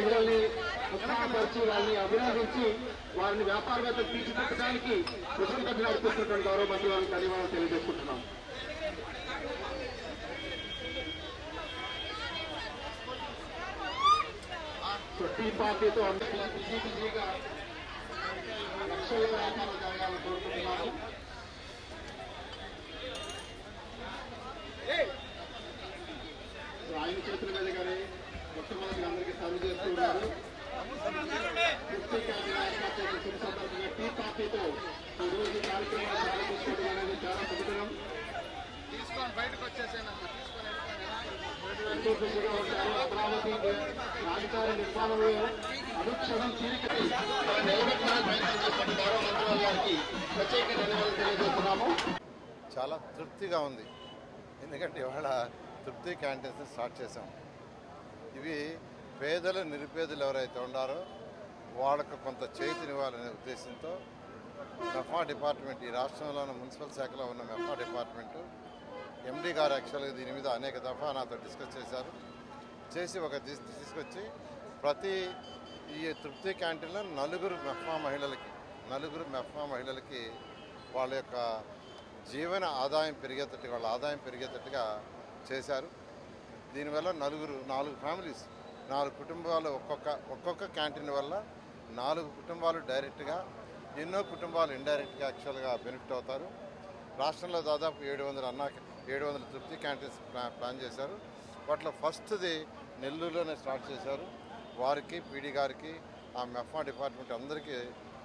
ప్రజల్ని ఉత్సాహపరిచి వారిని అభినందించి వారిని వ్యాపారవేత్తలు తీర్చిదిద్దడానికి కృతజ్ఞతలు అర్పిస్తున్నటువంటి గౌరవ మంత్రి వారికి ధన్యవాదాలు తెలియజేసుకుంటున్నాం. టీ పార్టీతో అందరికీ లక్షల్లో వ్యాపారం జరగాలని కోరుకుంటున్నాము టీ పార్టీతో ఈ రోజు కార్యక్రమాన్ని అనేది చాలా తీసుకొని బయటకు అమరావతి నిర్మాణంలో అనుక్షణం తీరిక ప్రత్యేక ధన్యవాదాలు తెలియజేస్తున్నాము చాలా తృప్తిగా ఉంది. ఎందుకంటే ఇవాళ తృప్తి క్యాంటీన్స్ స్టార్ట్ చేసాం ఇవి పేదలు నిరుపేదలు ఎవరైతే ఉన్నారో వాళ్ళకు కొంత చేతినివ్వాలనే ఉద్దేశంతో మెఫా డిపార్ట్మెంట్ ఈ రాష్ట్రంలో ఉన్న మున్సిపల్ శాఖలో ఉన్న మెఫా డిపార్ట్మెంటు ఎండీ గారు యాక్చువల్గా దీని మీద అనేక దఫా నాతో డిస్కస్ చేశారు. చేసి ఒక తీసుకొచ్చి ప్రతి ఈ తృప్తి క్యాంటీన్లో నలుగురు మెఫ్మా మహిళలకి నలుగురు మెఫ్మా మహిళలకి వాళ్ళ యొక్క జీవన ఆదాయం పెరిగేటట్టుగా వాళ్ళ ఆదాయం పెరిగేటట్టుగా చేశారు. దీనివల్ల నలుగురు నాలుగు ఫ్యామిలీస్ నాలుగు కుటుంబాలు ఒక్కొక్క ఒక్కొక్క క్యాంటీన్ వల్ల నాలుగు కుటుంబాలు డైరెక్ట్గా ఎన్నో కుటుంబాలు ఇండైరెక్ట్గా యాక్చువల్గా బెనిఫిట్ అవుతారు. రాష్ట్రంలో దాదాపు ఏడు వందల అన్నా ఏడు వందల తృప్తి క్యాంటీన్స్ ప్లా ప్లాన్ చేశారు. వాటిలో ఫస్ట్ది నెల్లూరులోనే స్టార్ట్ చేశారు. వారికి పీడీ గారికి ఆ మెఫా డిపార్ట్మెంట్ అందరికీ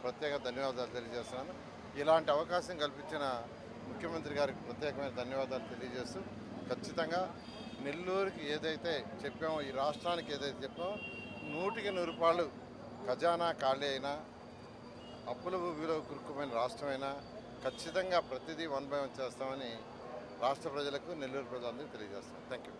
ప్రత్యేక ధన్యవాదాలు తెలియజేస్తున్నాను. ఇలాంటి అవకాశం కల్పించిన ముఖ్యమంత్రి గారికి ప్రత్యేకమైన ధన్యవాదాలు తెలియజేస్తూ ఖచ్చితంగా నెల్లూరుకి ఏదైతే చెప్పామో ఈ రాష్ట్రానికి ఏదైతే చెప్పామో నూటికి నూరు రూపాయలు ఖజానా ఖాళీ అయినా అప్పుల ఊబిలో కురుక్కుపోయిన రాష్ట్రమైనా ఖచ్చితంగా ప్రతిదీ వన్ బై వన్ చేస్తామని రాష్ట్ర ప్రజలకు నెల్లూరు ప్రజలందరికీ తెలియజేస్తాం థ్యాంక్ యూ